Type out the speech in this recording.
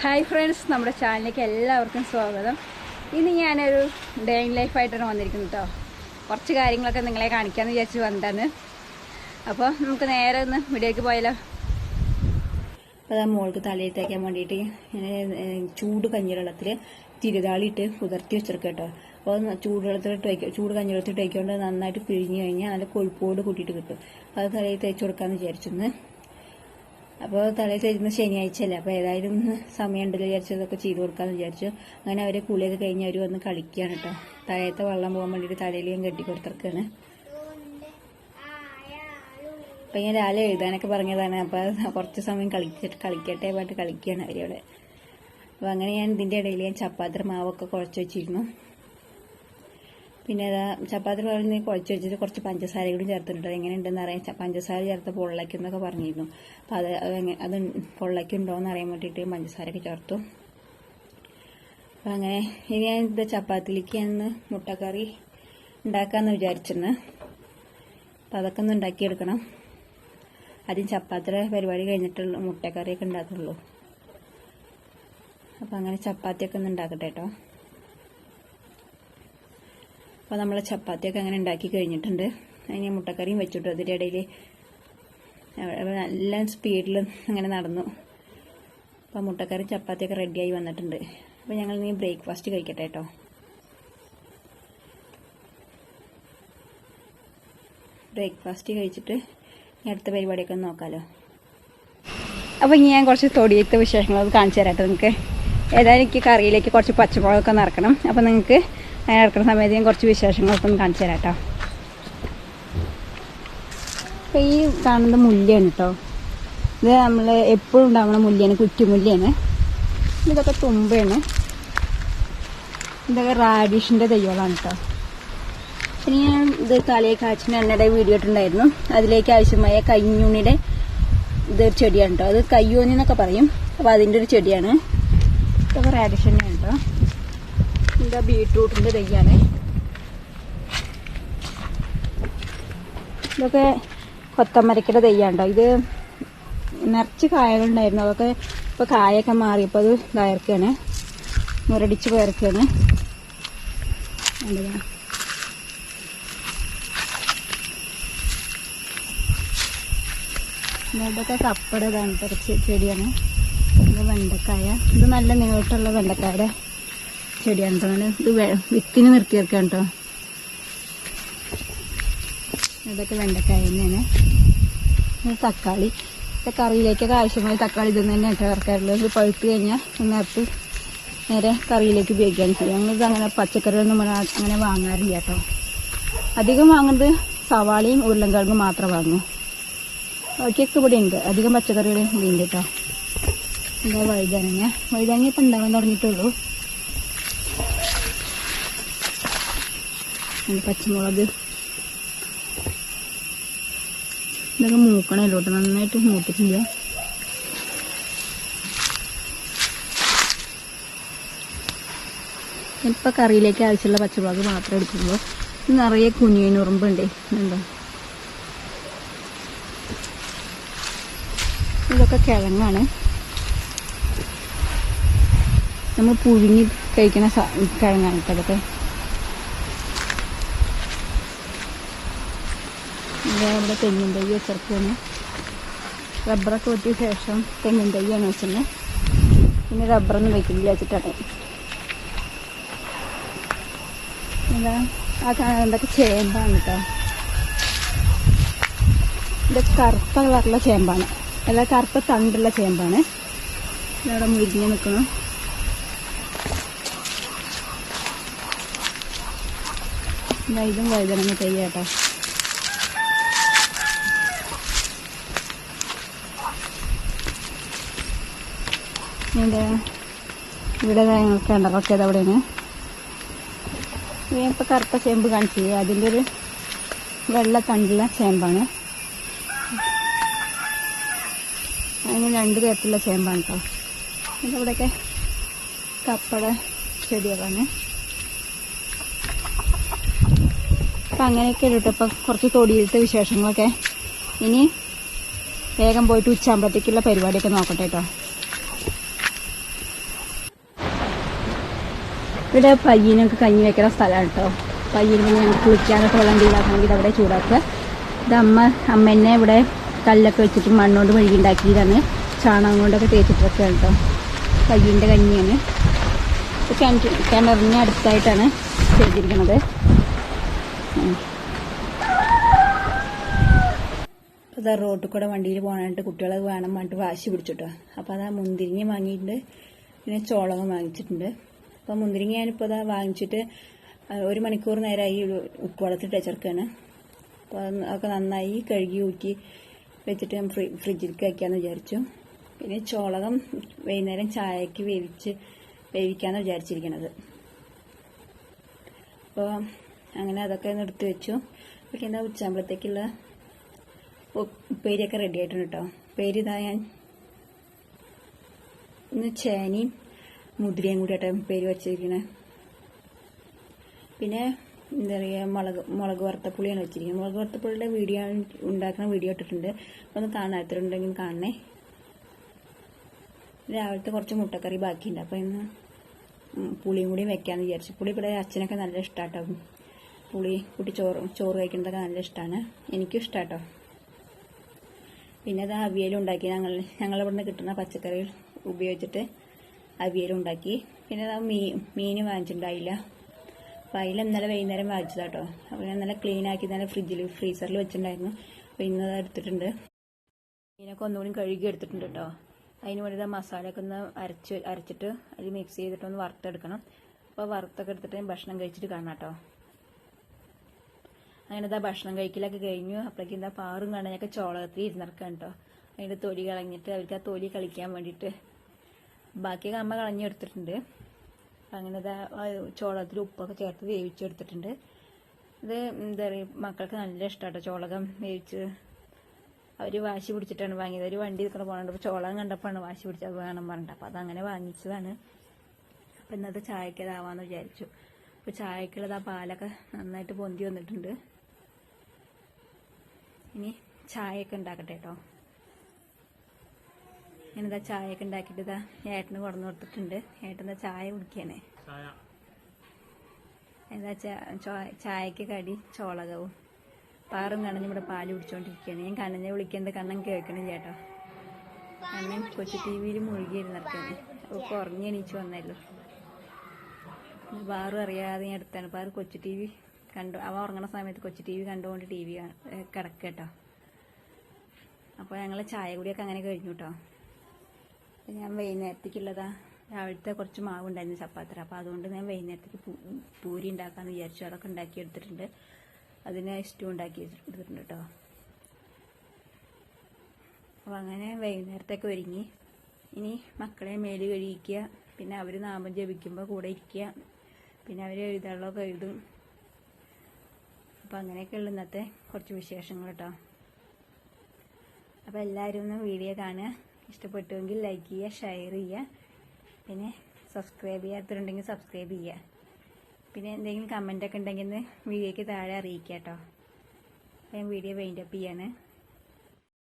Hi friends നമ്മുടെ ചാനലിലേക്ക് എല്ലാവർക്കും സ്വാഗതം. ഇന്ന് ഞാനൊരു ഡേ ഇൻ ലൈഫായിട്ടാണ് വന്നിരിക്കുന്നത് കേട്ടോ കുറച്ച് കാര്യങ്ങളൊക്കെ നിങ്ങളെ കാണിക്കാമെന്ന് വിചാരിച്ച് വന്നതാണ്. അപ്പോൾ നമുക്ക് നേരെ ഒന്ന് വീഡിയോയ്ക്ക് പോയാലോ? അപ്പോൾ ആ മോൾക്ക് തലയിൽ തേക്കാൻ വേണ്ടിയിട്ട് ഞാൻ ചൂട് കഞ്ഞിവെള്ളത്തിൽ തിരുതാളിയിട്ട് കുതിർത്തി വെച്ചിരിക്കും കേട്ടോ അപ്പോൾ ചൂടുവെള്ളത്തിലിട്ട് വയ്ക്കുക ചൂട് കഞ്ഞിവെള്ളത്തിലിട്ട് വയ്ക്കൊണ്ട് നന്നായിട്ട് പിഴിഞ്ഞ് കഴിഞ്ഞാൽ നല്ല കൊഴുപ്പോട് കൂട്ടിയിട്ട് കിട്ടും. അത് തലയിൽ തേച്ച് കൊടുക്കാമെന്ന് വിചാരിച്ചിരുന്നു. അപ്പോൾ തലേ തരുന്ന ശനിയാഴ്ച അല്ലേ അപ്പോൾ ഏതായാലും സമയമുണ്ടല്ലോ വിചാരിച്ചു അതൊക്കെ ചെയ്തു കൊടുക്കാമെന്ന് വിചാരിച്ചു. അങ്ങനെ അവരെ കുളിയൊക്കെ കഴിഞ്ഞ് അവർ വന്ന് കളിക്കുകയാണ് കേട്ടോ. തലയത്തെ വെള്ളം പോകാൻ വേണ്ടിയിട്ട് തലയിൽ ഞാൻ കെട്ടി കൊടുത്തിരിക്കുകയാണ്. അപ്പം ഞാൻ രാവിലെ എഴുതാനൊക്കെ പറഞ്ഞതാണ്. അപ്പോൾ കുറച്ച് സമയം കളിച്ചിട്ട് കളിക്കട്ടെ പാട്ട് കളിക്കുകയാണ് അവരവിടെ. അപ്പോൾ അങ്ങനെ ഞാൻ ഇതിന്റെ ഇടയിൽ ഞാൻ ചപ്പാത്തി മാവൊക്കെ കുഴച്ച് വെച്ചിരുന്നു. പിന്നെ അതാ ചപ്പാത്തി പറഞ്ഞ് കുഴച്ച് വെച്ചിട്ട് കുറച്ച് പഞ്ചസാര കൂടി ചേർത്തിട്ടുണ്ട്. എങ്ങനെയുണ്ടെന്ന് അറിയാം പഞ്ചസാര ചേർത്ത് പൊള്ളയ്ക്കുന്നൊക്കെ പറഞ്ഞിരുന്നു. അപ്പോൾ അത് അത് പൊള്ളയ്ക്കുണ്ടോ എന്ന് അറിയാൻ വേണ്ടിയിട്ട് പഞ്ചസാരയൊക്കെ ചേർത്തു. അപ്പം അങ്ങനെ ഇനി ഞാൻ ഇത് ചപ്പാത്തിലേക്ക് ഞാൻ മുട്ടക്കറി ഉണ്ടാക്കാമെന്ന് വിചാരിച്ചിരുന്നു. അപ്പോൾ അതൊക്കെ ഒന്ന് ഉണ്ടാക്കിയെടുക്കണം. ആദ്യം ചപ്പാത്തിയുടെ പരിപാടി കഴിഞ്ഞിട്ടുള്ള മുട്ടക്കറിയൊക്കെ ഉണ്ടാക്കുള്ളൂ അപ്പോൾ അങ്ങനെ ചപ്പാത്തിയൊക്കെ ഒന്ന് ഉണ്ടാക്കട്ടെ കേട്ടോ അപ്പോൾ നമ്മൾ ചപ്പാത്തിയൊക്കെ അങ്ങനെ ഉണ്ടാക്കി കഴിഞ്ഞിട്ടുണ്ട്. അതിന് മുട്ടക്കറിയും വെച്ചിട്ടു. അതിന്റെ ഇടയിൽ നല്ല സ്പീഡിൽ അങ്ങനെ നടന്നു. അപ്പോൾ മുട്ടക്കറി ചപ്പാത്തിയൊക്കെ റെഡിയായി വന്നിട്ടുണ്ട്. അപ്പോൾ ഞങ്ങൾ ഇനി ബ്രേക്ക്ഫാസ്റ്റ് കഴിക്കട്ടെ കേട്ടോ. ബ്രേക്ക്ഫാസ്റ്റ് കഴിച്ചിട്ട് അടുത്ത പരിപാടിയൊക്കെ നോക്കാമല്ലോ അപ്പോൾ ഇനി ഞാൻ കുറച്ച് തൊടിയത്തെ വിശേഷങ്ങളൊക്കെ കാണിച്ചു തരാം കേട്ടോ നിങ്ങൾക്ക് ഏതായാലും എനിക്ക് കറിയിലേക്ക് കുറച്ച് പച്ചമുളകൊക്കെ നിറക്കണം. അപ്പോൾ നിങ്ങൾക്ക് അങ്ങനെ ഇറക്കുന്ന സമയത്ത് ഞാൻ കുറച്ച് വിശേഷങ്ങളൊക്കെ ഒന്ന് കാണിച്ചു തരാം കേട്ടോ. അപ്പോൾ ഈ കാണുന്നത് മുല്ലയാണ് കേട്ടോ ഇത് നമ്മൾ എപ്പോഴും ഉണ്ടാവുന്ന മുല്ലയാണ് കുറ്റിമുല്ലയാണ് ഇതൊക്കെ തുമ്പയാണ്. ഇതൊക്കെ റാഡിഷിന്റെ തയ്യോളാണ് കേട്ടോ പിന്നെ ഞാൻ ഇത് തലയെ കാച്ചിന് എണ്ണയുടെ വീഡിയോ ഇട്ടുണ്ടായിരുന്നു അതിലേക്ക് ആവശ്യമായ കയ്യൂണിയുടെ ഇതൊരു ചെടിയാണ് കേട്ടോ അത് കയ്യൂണി എന്നൊക്കെ പറയും. അപ്പോൾ അതിന്റെ ഒരു ചെടിയാണ്. ഇതൊക്കെ റാഡിഷ് തന്നെയാണ് കേട്ടോ എന്താ ബീട്രൂട്ടിന്റെ തൈയാണ്. ഇതൊക്കെ കൊത്തമരക്കയുടെ തൈയാണ്ടോ? ഇത് നിറച്ച് കായകളുണ്ടായിരുന്നു. അതൊക്കെ ഇപ്പോൾ കായൊക്കെ മാറിയപ്പോൾ അത് കയർക്കാണ്. മുരടിച്ച് കയർക്കാണ്. ഇതൊക്കെ കപ്പടതാണ്. കുറച്ച് ചെടിയാണ്. വെണ്ടക്കായ. ഇത് നല്ല നീളത്തുള്ള വെണ്ടക്കായുടെ ചെടിയാണ് കേട്ടോ ഇത് വിത്തിന് വിത്തിന് നിർത്തിയെടുക്കാം കേട്ടോ ഇതൊക്കെ വെണ്ടക്കായ തന്നെയാണ്. തക്കാളി. കറിയിലേക്കൊക്കെ ആവശ്യമായ തക്കാളി ഇതൊന്നും തന്നെ ചേർക്കാറുള്ളത് ഇത് പഴുത്ത് കഴിഞ്ഞാൽ നേരത്തെ നേരെ കറിയിലേക്ക് ഉപയോഗിക്കാൻ ചെയ്യും ഞങ്ങളിത് അങ്ങനെ പച്ചക്കറികളൊന്നും അങ്ങനെ വാങ്ങാറില്ല കേട്ടോ അധികം വാങ്ങുന്നത് സവാളയും ഉരുളൻകിഴങ്ങും മാത്രം വാങ്ങും. ബാക്കിയൊക്കെ ഇവിടെ ഉണ്ട്. അധികം പച്ചക്കറികൾ ഇവിടെ ഉണ്ട് കേട്ടോ എന്താ വഴുതനങ്ങ. വഴുതനങ്ങ ഇപ്പം ഉണ്ടാകാൻ തുടങ്ങിയിട്ടുള്ളൂ. പച്ചമുളക്. ഇതൊക്കെ മൂക്കണല്ലോ കേട്ടോ. നന്നായിട്ട് മൂത്തിട്ടില്ല. ഇപ്പം കറിയിലേക്ക് ആവശ്യമുള്ള പച്ചമുളക് മാത്രം എടുക്കുമ്പോൾ നിറയെ കുഞ്ഞിനുറുമ്പുണ്ട് എന്താ ഇതൊക്കെ കിഴങ്ങാണ്. നമ്മൾ പുഴുങ്ങി കഴിക്കുന്ന കിഴങ്ങാണ് അതൊക്കെ ഇതാ നമ്മുടെ തെങ്ങിൻ തൈ വെച്ചിരിക്കുന്നു റബ്ബറൊക്കെ വെട്ടിയ ശേഷം തെങ്ങിൻ തൈയാണ് വെച്ചത് പിന്നെ റബ്ബറൊന്നും വെക്കില്ല വെച്ചിട്ടാണ് ഇതാ ആ കാണുന്നതൊക്കെ ചേമ്പാണ് കേട്ടോ ഇത് കറുത്ത കളറുള്ള ചേമ്പാണ്. അല്ല കറുത്ത തണ്ടുള്ള ചേമ്പാണ്. ഇവിടെ മുരിഞ്ഞ് നിൽക്കണം ഇതും വഴുതനങ്ങ തൈ കേട്ടോ ഇവിടെ ഇവിടെ ദാ ഞങ്ങൾക്ക് കിണറൊക്കെ അവിടെയാണ്. ഇപ്പോൾ കറുത്ത ചേമ്പ് കാണിച്ചു. അതിന്റെ ഒരു വെള്ള തണ്ടുള്ള ചേമ്പാണ്. അതിന് രണ്ട് തരത്തിലുള്ള ചേമ്പാണ് കേട്ടോ ഇവിടെയൊക്കെ കപ്പട ചെടികളാണ്. അപ്പം അങ്ങനെയൊക്കെ കേട്ടോ ഇപ്പം കുറച്ച് തൊടിയിലത്തെ വിശേഷങ്ങളൊക്കെ. ഇനി വേഗം പോയിട്ട് ഉച്ചയാകുമ്പോഴത്തേക്കുള്ള പരിപാടിയൊക്കെ നോക്കട്ടെ കേട്ടോ ഇവിടെ പയ്യനൊക്കെ കഞ്ഞി വെക്കുന്ന സ്ഥലമാണ് കേട്ടോ പയ്യന് പിന്നെ ഞങ്ങൾക്ക് കുളിക്കാനൊക്കെ വെള്ളം ചൂടാക്കണമെങ്കിൽ അവിടെ ചൂടാക്കുക. ഇത് അമ്മ അമ്മേനെ ഇവിടെ കല്ലൊക്കെ വെച്ചിട്ട് മണ്ണുകൊണ്ട് മെഴുകി ഉണ്ടാക്കിയതാണ് ചാണകം കൊണ്ടൊക്കെ തേച്ചിട്ടൊക്കെയാണ് കേട്ടോ പയ്യന്റെ കഞ്ഞിയാണ്. കിണറ്റ് കിണറിന് അടുത്തായിട്ടാണ് ചെയ്തിരിക്കുന്നത്. അത് അതാ റോട്ടിൽ കൂടെ വണ്ടിയിൽ പോകാനായിട്ട് കുട്ടികളെ വേണം പറഞ്ഞിട്ട് വാശി പിടിച്ചിട്ടോ. അപ്പോൾ ആ മുന്തിരിങ്ങ വാങ്ങിയിട്ടുണ്ട്. പിന്നെ ചോളകം വാങ്ങിച്ചിട്ടുണ്ട്. അപ്പോൾ മുന്തിരിങ്ങ ഞാനിപ്പോൾ അതാ വാങ്ങിച്ചിട്ട് ഒരു മണിക്കൂർ നേരമായി ഉപ്പ് വളർത്തിട്ട് ടച്ചർക്കാണ് അപ്പോൾ അതൊക്കെ നന്നായി കഴുകി ഊറ്റി വെച്ചിട്ട് ഞാൻ ഫ്രി ഫ്രിഡ്ജിലേക്ക് വയ്ക്കാമെന്ന് വിചാരിച്ചു. പിന്നെ ചോളകം വൈകുന്നേരം ചായക്ക് വേവിച്ച് വേവിക്കാമെന്ന് വിചാരിച്ചിരിക്കണത്. അപ്പോൾ അങ്ങനെ അതൊക്കെ ഒന്ന് എടുത്തു വെച്ചു. പിന്നെ എന്താ ഉച്ചാകുമ്പോഴത്തേക്കുള്ള ഉപ്പേരിയൊക്കെ റെഡി ആയിട്ടുണ്ട് കേട്ടോ ഉപ്പേരി ഇതാ ഞാൻ ഇന്ന് ചേനയും മുതിരയും കൂടി പേര് വെച്ചിരിക്കണേ. പിന്നെ എന്താ പറയുക മുളക് മുളക് വറുത്തപ്പുളിയാണ് വെച്ചിരിക്കുന്നത്. മുളക് വറുത്തപ്പുളിയുടെ വീഡിയോ ഉണ്ടാക്കുന്ന വീഡിയോ ഇട്ടിട്ടുണ്ട്. ഒന്ന് കാണാത്തവരുണ്ടെങ്കിൽ കാണണേ. രാവിലത്തെ കുറച്ച് മുട്ടക്കറി ബാക്കിയുണ്ട്. അപ്പോൾ ഇന്ന് പുളിയും കൂടി വെക്കാമെന്ന് വിചാരിച്ചു. പുളി ഇവിടെ അച്ഛനൊക്കെ നല്ല ഇഷ്ടമാട്ടോ പുളി കൂട്ടി ചോറ് ചോറ് കഴിക്കുന്നതൊക്കെ നല്ല ഇഷ്ടമാണ് എനിക്കും ഇഷ്ടമാട്ടോ പിന്നെ അത് അവിയലും ഉണ്ടാക്കി ഞങ്ങൾ ഞങ്ങളിവിടുന്ന് കിട്ടുന്ന പച്ചക്കറികൾ ഉപയോഗിച്ചിട്ട് അവിയലും ഉണ്ടാക്കി പിന്നെ മീ മീൻ വാങ്ങിച്ചിട്ടുണ്ടായില്ല. അപ്പോൾ അതിൽ ഇന്നലെ വൈകുന്നേരം വാങ്ങിച്ചതാട്ടോ. അപ്പോൾ ഞാൻ നല്ല ക്ലീൻ ആക്കി നല്ല ഫ്രിഡ്ജിൽ ഫ്രീസറിൽ വെച്ചിട്ടുണ്ടായിരുന്നു. അപ്പോൾ ഇന്ന് അത് എടുത്തിട്ടുണ്ട്. മീനൊക്കെ ഒന്നുകൂടി കഴുകി എടുത്തിട്ടുണ്ട് കേട്ടോ അതിന് വേണ്ടി ഇതാ മസാലയൊക്കെ ഒന്ന് അരച്ച് അരച്ചിട്ട് അതിൽ മിക്സ് ചെയ്തിട്ട് ഒന്ന് വറുത്തെടുക്കണം. അപ്പോൾ വറുത്തൊക്കെ എടുത്തിട്ട് ഭക്ഷണം കഴിച്ചിട്ട് കാണാം കേട്ടോ അങ്ങനെ ഇതാ ഭക്ഷണം കഴിക്കലൊക്കെ കഴിഞ്ഞു. അപ്പോഴേക്കും എന്താ പാറും കാണാനൊക്കെ ചോളകത്തിൽ ഇരുന്നിറക്കാൻ കേട്ടോ അതിന്റെ തൊലി കളഞ്ഞിട്ട് അവർക്ക് ആ തൊലി കളിക്കാൻ വേണ്ടിയിട്ട് ബാക്കിയൊക്കെ അമ്മ കളഞ്ഞെടുത്തിട്ടുണ്ട്. അങ്ങനെ ചോളത്തിൽ ഉപ്പൊക്കെ ചേർത്ത് വേവിച്ചെടുത്തിട്ടുണ്ട്. ഇത് എന്താ പറയുക മക്കൾക്ക് നല്ല ഇഷ്ടമാട്ടോ ചോളകം വേവിച്ച്. അവർ വാശി പിടിച്ചിട്ടാണ് വാങ്ങിയത്. ഒരു വണ്ടി നിൽക്കണം പോകണുണ്ട് അപ്പോൾ ചോളം കണ്ടപ്പോഴാണ് വാശി പിടിച്ചത് വേണം പറഞ്ഞിട്ട്. അപ്പോൾ അതങ്ങനെ വാങ്ങിച്ചതാണ്. അപ്പം ഇന്നത്തെ ചായക്ക് ഇതാവാന്ന് വിചാരിച്ചു. അപ്പോൾ ചായക്കുള്ളത് ആ പാലൊക്കെ നന്നായിട്ട് പൊന്തി വന്നിട്ടുണ്ട്. ഇനി ചായയൊക്കെ ഉണ്ടാക്കട്ടെ കേട്ടോ ഞാനിതാ ചായയൊക്കെ ഉണ്ടാക്കിയിട്ട് ഇതാ ഏട്ടന് കൊടുന്നു കൊടുത്തിട്ടുണ്ട്. ഏട്ടൻ ചായ കുടിക്കണേ എന്താ ചായക്ക് കടി ചോളകവും. പാറും കണ്ണനും ഇവിടെ പാൽ കുടിച്ചോണ്ടിരിക്കുകയാണ് ഞാൻ കണ്ണനെ വിളിക്കുന്നത് കണ്ണൻ കേൾക്കണില്ല കേട്ടോ. കണ്ണൻ കൊച്ചു ടി വിയിൽ മുഴുകിയിരുന്നിരിക്കാണ് അപ്പൊ കുറഞ്ഞ് എണീച്ച് വന്നല്ലോ പാറും അറിയാതെ ഞാൻ എടുത്താണ് പാറ് കൊച്ചു ടി വി കണ്ടു. അവ ഉറങ്ങണ സമയത്ത് കൊച്ചു ടി വി കണ്ടുകൊണ്ട് ടി വി കിടക്കുക കേട്ടോ. അപ്പോൾ ഞങ്ങൾ ചായ കൂടിയൊക്കെ അങ്ങനെ കഴിഞ്ഞു കേട്ടോ. അപ്പോൾ ഞാൻ വൈകുന്നേരത്തേക്കുള്ളതാ. രാവിലത്തെ കുറച്ച് മാവ് ഉണ്ടായിരുന്നു ചപ്പാത്തറ അപ്പോൾ അതുകൊണ്ട് ഞാൻ വൈകുന്നേരത്തേക്ക് പൂരി ഉണ്ടാക്കാമെന്ന് വിചാരിച്ചു. അതൊക്കെ ഉണ്ടാക്കി എടുത്തിട്ടുണ്ട്. അതിന് ഇഷ്ടം ഉണ്ടാക്കി എടുത്തിട്ടുണ്ട് കേട്ടോ. അപ്പോൾ അങ്ങനെ വൈകുന്നേരത്തേക്ക് ഒരുങ്ങി. ഇനി മക്കളെ മേൽ കഴിയിക്കുക പിന്നെ അവർ നാമം ജപിക്കുമ്പോൾ കൂടെ ഇരിക്കുക. പിന്നെ അവർ എഴുതാനുള്ളതൊക്കെ എഴുതും. അപ്പോൾ അങ്ങനെയൊക്കെയുള്ള ഇന്നത്തെ കുറച്ച് വിശേഷങ്ങൾ കേട്ടോ. അപ്പോൾ എല്ലാവരും ഒന്ന് വീഡിയോ കാണുക. ഇഷ്ടപ്പെട്ടുവെങ്കിൽ ലൈക്ക് ചെയ്യുക ഷെയർ ചെയ്യുക. പിന്നെ സബ്സ്ക്രൈബ് ചെയ്യാത്തവരുണ്ടെങ്കിൽ സബ്സ്ക്രൈബ് ചെയ്യുക. പിന്നെ എന്തെങ്കിലും കമന്റൊക്കെ ഉണ്ടെങ്കിൽ വീഡിയോയ്ക്ക് താഴെ അറിയിക്കുക കേട്ടോ. ഞാൻ വീഡിയോ വൈൻഡപ്പ് ചെയ്യാണ്.